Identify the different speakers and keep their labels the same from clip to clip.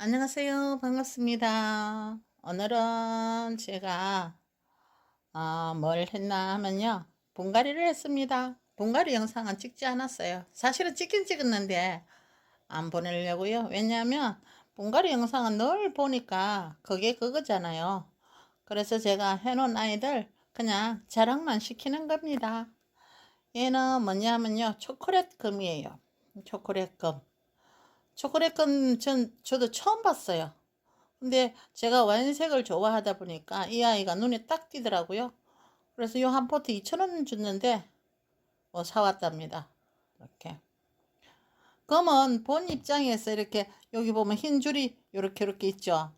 Speaker 1: 안녕하세요. 반갑습니다. 오늘은 제가 어, 뭘 했나 하면요. 분갈이를 했습니다. 분갈이 영상은 찍지 않았어요. 사실은 찍긴 찍었는데 안 보내려고요. 왜냐하면 분갈이 영상은 늘 보니까 그게 그거잖아요. 그래서 제가 해놓은 아이들 그냥 자랑만 시키는 겁니다. 얘는 뭐냐면요. 초콜릿 금이에요. 초콜릿 금. 초콜릿 건 전, 저도 처음 봤어요. 근데 제가 와인색을 좋아하다 보니까 이 아이가 눈에 딱 띄더라고요. 그래서 요 한 포트 2,000원 줬는데 뭐 사왔답니다. 이렇게. 검은 본 입장에서 이렇게 여기 보면 흰 줄이 이렇게 이렇게 있죠.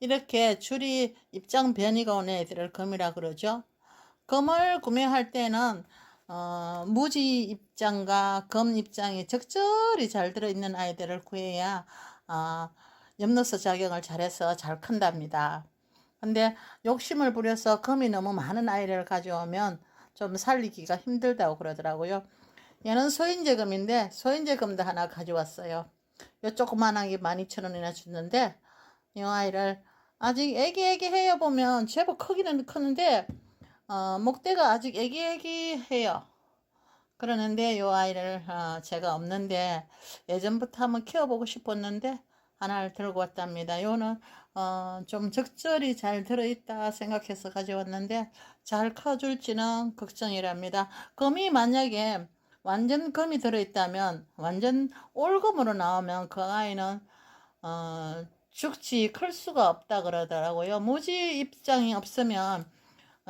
Speaker 1: 이렇게 줄이 입장 변이가 온 애들을 검이라 그러죠. 검을 구매할 때는 어, 무지 입장과 검 입장이 적절히 잘 들어있는 아이들을 구해야 어, 엽노스 작용을 잘해서 잘 큰답니다. 근데 욕심을 부려서 검이 너무 많은 아이를 가져오면 좀 살리기가 힘들다고 그러더라고요. 얘는 소인제금인데 소인제금도 하나 가져왔어요. 요 조그만한 게 12,000원이나 줬는데 이 아이를 아직 애기애기 해요 보면 제법 크기는 크는데 어, 목대가 아직 애기애기해요. 그러는데 요 아이를 어, 제가 없는데 예전부터 한번 키워보고 싶었는데 하나를 들고 왔답니다. 요는 어, 좀 적절히 잘 들어있다 생각해서 가져왔는데 잘 커줄지는 걱정이랍니다. 금이 만약에 완전 금이 들어있다면 완전 올금으로 나오면 그 아이는 어, 죽지 클 수가 없다 그러더라고요. 무지 입장이 없으면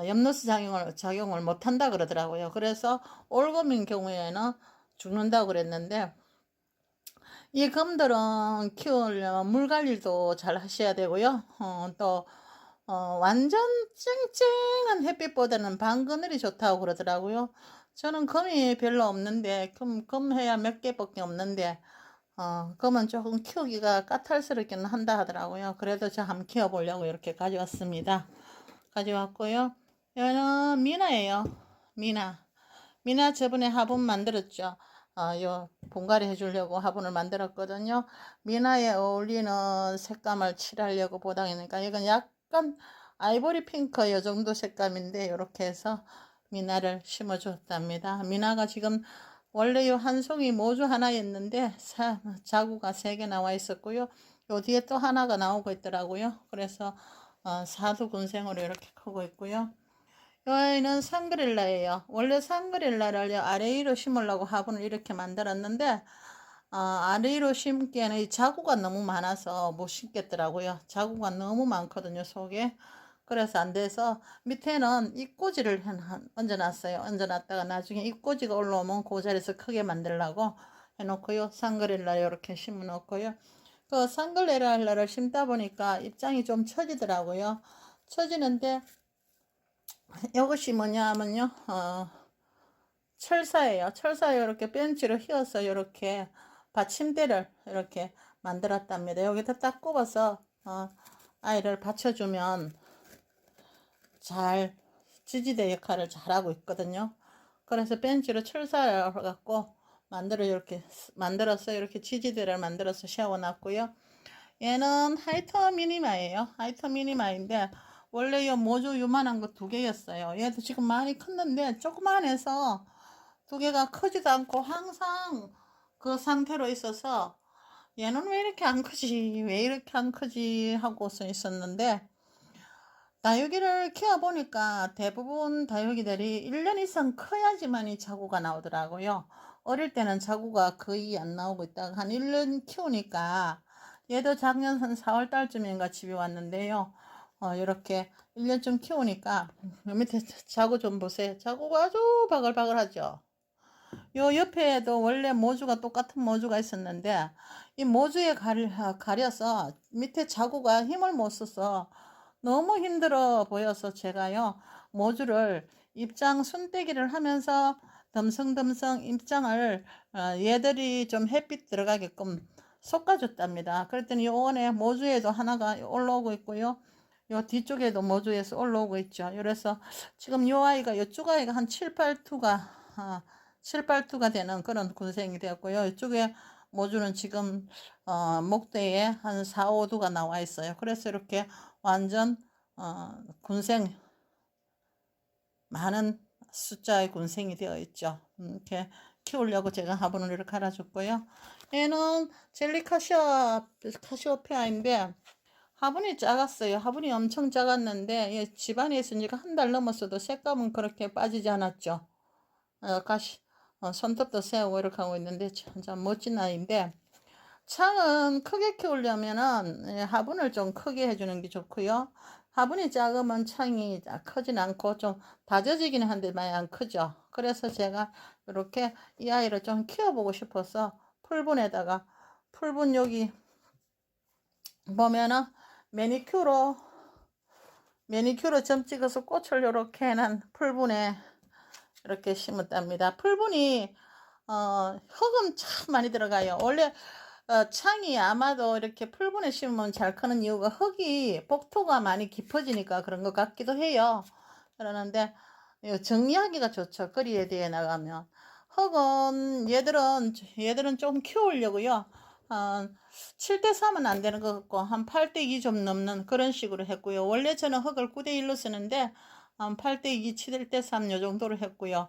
Speaker 1: 엽노스 작용을, 작용을 못한다 그러더라고요. 그래서 올금인 경우에는 죽는다고 그랬는데, 이 금들은 키우려면 물 관리도 잘 하셔야 되고요. 어, 또, 어, 완전 쨍쨍한 햇빛보다는 반그늘이 좋다고 그러더라고요. 저는 금이 별로 없는데, 금, 금 해야 몇 개밖에 없는데, 어, 금은 조금 키우기가 까탈스럽기는 한다 하더라고요. 그래도 저 한번 키워보려고 이렇게 가져왔습니다. 가져왔고요. 얘는 미나예요. 미나. 미나 저번에 화분 만들었죠. 어, 요 본가리 해주려고 화분을 만들었거든요. 미나에 어울리는 색감을 칠하려고 보다니까 이건 약간 아이보리 핑크 요 정도 색감인데 이렇게 해서 미나를 심어줬답니다. 미나가 지금 원래 요한 송이 모주 하나였는데 사, 자구가 세 개 나와 있었고요. 요 뒤에 또 하나가 나오고 있더라고요. 그래서 어, 사두 군생으로 이렇게 크고 있고요. 이 아이는 상그릴라예요. 원래 상그릴라를 아래 위로 심으려고 화분을 이렇게 만들었는데 어, 아래 위로 심기에는 이 자구가 너무 많아서 못 심겠더라고요. 자구가 너무 많거든요, 속에. 그래서 안 돼서 밑에는 입꼬지를 얹어놨어요. 얹어놨다가 나중에 입꼬지가 올라오면 그 자리에서 크게 만들라고 해놓고요. 상그릴라 이렇게 심어놓고요. 그 상글레라를 심다 보니까 입장이 좀 처지더라고요. 처지는데 이것이 뭐냐 하면요. 어, 철사예요. 철사에 이렇게 벤치로 휘어서 이렇게 받침대를 이렇게 만들었답니다. 여기다 딱 꼽아서 어, 아이를 받쳐주면 잘 지지대 역할을 잘하고 있거든요. 그래서 벤치로 철사를 갖고 만들어 이렇게 만들어서 이렇게 지지대를 만들어서 씌워놨고요. 얘는 하이터 미니마예요. 하이터 미니마인데 원래 이 모조 요만한 거 두 개였어요. 얘도 지금 많이 컸는데 조그만해서 두 개가 크지도 않고 항상 그 상태로 있어서 얘는 왜 이렇게 안 크지? 왜 이렇게 안 크지? 하고서 있었는데 다육이를 키워보니까 대부분 다육이들이 1년 이상 커야지만 이 자구가 나오더라고요. 어릴 때는 자구가 거의 안 나오고 있다가 한 1년 키우니까 얘도 작년 한 4월 달쯤인가 집에 왔는데요. 어, 이렇게 1년쯤 키우니까 밑에 자구 좀 보세요. 자구가 아주 바글바글하죠. 요 옆에도 원래 모주가 똑같은 모주가 있었는데 이 모주에 가려, 가려 서 밑에 자구가 힘을 못 써서 너무 힘들어 보여서 제가요 모주를 입장 순대기를 하면서 덤성덤성 입장을 어, 얘들이 좀 햇빛 들어가게끔 솎아줬답니다. 그랬더니 요 안에 모주에도 하나가 올라오고 있고요. 요 뒤쪽에도 모주에서 올라오고 있죠. 그래서 지금 요 아이가 요쪽 아이가 한 7, 8투가 아, 7, 8투가 되는 그런 군생이 되었고요. 이쪽에 모주는 지금 어, 목대에 한 4, 5두가 나와 있어요. 그래서 이렇게 완전 어, 군생 많은 숫자의 군생이 되어 있죠. 음, 이렇게 키우려고 제가 화분을 이렇게 갈아줬고요. 얘는 젤리 카시아, 카시오페아인데 화분이 작았어요. 화분이 엄청 작았는데 얘 집안에 있으니까 한 달 넘었어도 색감은 그렇게 빠지지 않았죠. 어, 가시, 어, 손톱도 세우고 이렇게 하고 있는데 참, 참 멋진 아이인데 창은 크게 키우려면은 예, 화분을 좀 크게 해주는 게 좋고요. 화분이 작으면 창이 크진 않고 좀 다져지기는 한데 안 크죠. 그래서 제가 이렇게 이 아이를 좀 키워보고 싶어서 풀분에다가 풀분 여기 보면은 매니큐로 매니큐로 점 찍어서 꽃을 이렇게 해놓은 풀분에 이렇게 심었답니다. 풀분이 어, 흙은 참 많이 들어가요. 원래 어, 창이 아마도 이렇게 풀분에 심으면 잘 크는 이유가 흙이 복토가 많이 깊어지니까 그런 것 같기도 해요. 그러는데 정리하기가 좋죠. 거리에 대해 나가면. 흙은 얘들은 얘들은 좀 키우려고요. 한 7대 3은 안 되는 것 같고 한 8대 2 좀 넘는 그런 식으로 했고요. 원래 저는 흙을 9대 1로 쓰는데 한 8대 2, 7대 3 요 정도로 했고요.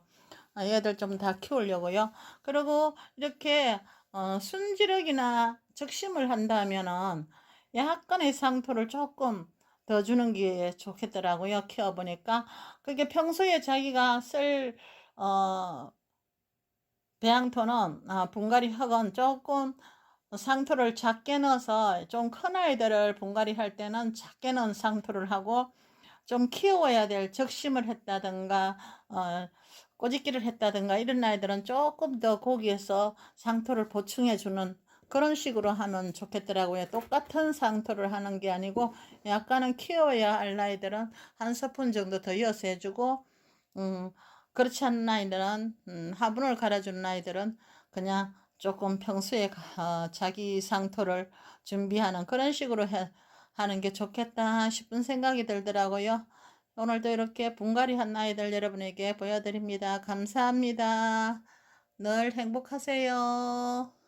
Speaker 1: 아, 얘들 좀 다 키우려고요. 그리고 이렇게 어, 순지력이나 적심을 한다면은 약간의 상토를 조금 더 주는 게 좋겠더라고요. 키워보니까. 그게 평소에 자기가 쓸, 어, 배양토는, 아, 분갈이 흙은 조금 상토를 작게 넣어서 좀 큰 아이들을 분갈이 할 때는 작게 넣은 상토를 하고 좀 키워야 될 적심을 했다든가, 어, 꼬집기를 했다든가 이런 아이들은 조금 더 거기에서 상토를 보충해 주는 그런 식으로 하면 좋겠더라고요. 똑같은 상토를 하는 게 아니고 약간은 키워야 할 아이들은 한 스푼 정도 더 이어서 해주고 음, 그렇지 않은 아이들은 음, 화분을 갈아주는 아이들은 그냥 조금 평소에 어, 자기 상토를 준비하는 그런 식으로 해, 하는 게 좋겠다 싶은 생각이 들더라고요. 오늘도 이렇게 분갈이 한 아이들 여러분에게 보여드립니다. 감사합니다. 늘 행복하세요.